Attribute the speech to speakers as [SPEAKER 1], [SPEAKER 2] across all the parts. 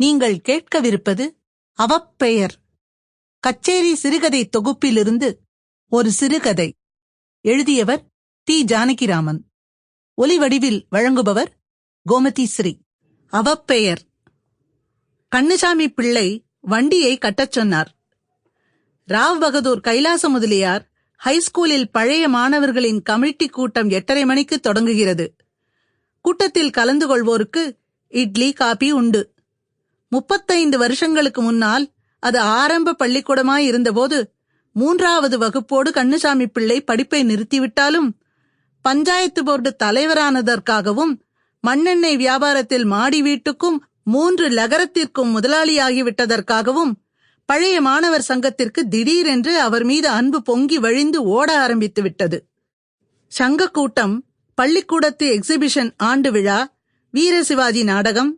[SPEAKER 1] நீங்கள் கேட்கவிருப்பது அவப்பெயர். கச்சேரி சிறுகதை தொகுப்பிலிருந்து ஒரு சிறுகதை. எழுதியவர் தி ஜானகிராமன். ஒலிவடிவில் வழங்குபவர் கோமதி ஸ்ரீ அவப்பெயர். கண்ணுசாமி பிள்ளை வண்டியை கட்டச் சொன்னார். ராவ் பகதூர் கைலாச முதலியார் ஹைஸ்கூலில் பழைய மாணவர்களின் கமிட்டி கூட்டம் எட்டரை மணிக்கு தொடங்குகிறது. கூட்டத்தில் கலந்து கொள்வோருக்கு இட்லி காபி உண்டு. முப்பத்தைந்து வருஷங்களுக்கு முன்னால் அது ஆரம்ப பள்ளிக்கூடமாய் இருந்தபோது மூன்றாவது வகுப்போடு கண்ணுசாமி பிள்ளை படிப்பை நிறுத்திவிட்டாலும் பஞ்சாயத்து போர்டு தலைவரானதற்காகவும் மண்ணெண்ணெய் வியாபாரத்தில் மாடி வீட்டுக்கும் மூன்று லகரத்திற்கும் முதலாளியாகிவிட்டதற்காகவும் பழைய மாணவர் சங்கத்திற்கு திடீரென்று அவர் மீது அன்பு பொங்கி வழிந்து ஓட ஆரம்பித்து விட்டது. சங்க கூட்டம் பள்ளிக்கூடத்து எக்ஸிபிஷன் ஆண்டு விழா வீர சிவாஜி நாடகம்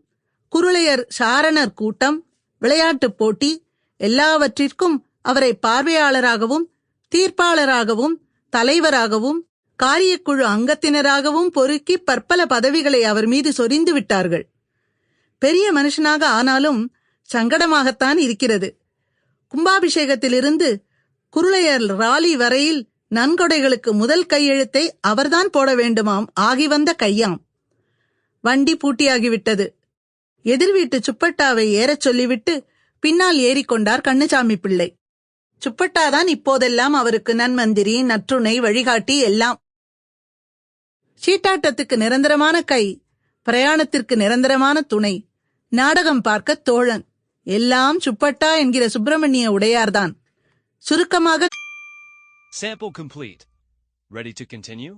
[SPEAKER 1] குருளையர் சாரணர் கூட்டம் விளையாட்டுப் போட்டி எல்லாவற்றிற்கும் அவரை பார்வையாளராகவும் தீர்ப்பாளராகவும் தலைவராகவும் காரியக்குழு அங்கத்தினராகவும் பொறுக்கி பற்பல பதவிகளை அவர் மீது சொரிந்து விட்டார்கள். பெரிய மனுஷனாக ஆனாலும் சங்கடமாகத்தான் இருக்கிறது. கும்பாபிஷேகத்திலிருந்து குருளையர் ராலி வரையில் நன்கொடைகளுக்கு முதல் கையெழுத்தை அவர்தான் போட வேண்டுமாம் ஆகி வந்த கையாம். வண்டி பூட்டியாகிவிட்டது. எதிர் வீட்டு சுப்பட்டாவை ஏறச் சொல்லிவிட்டு பின்னால் ஏறிக்கொண்டார் கண்ணுசாமி பிள்ளை சுப்பட்டாதான் இப்போதெல்லாம் அவருக்கு நன்மந்திரி நற்றுணை வழிகாட்டி எல்லாம் சீட்டாட்டத்துக்கு நிரந்தரமான கை பிரயாணத்திற்கு நிரந்தரமான துணை நாடகம் பார்க்க தோழன் எல்லாம் சுப்பட்டா என்கிற சுப்பிரமணிய உடையார்தான் சுருக்கமாக
[SPEAKER 2] Sample complete. Ready to continue?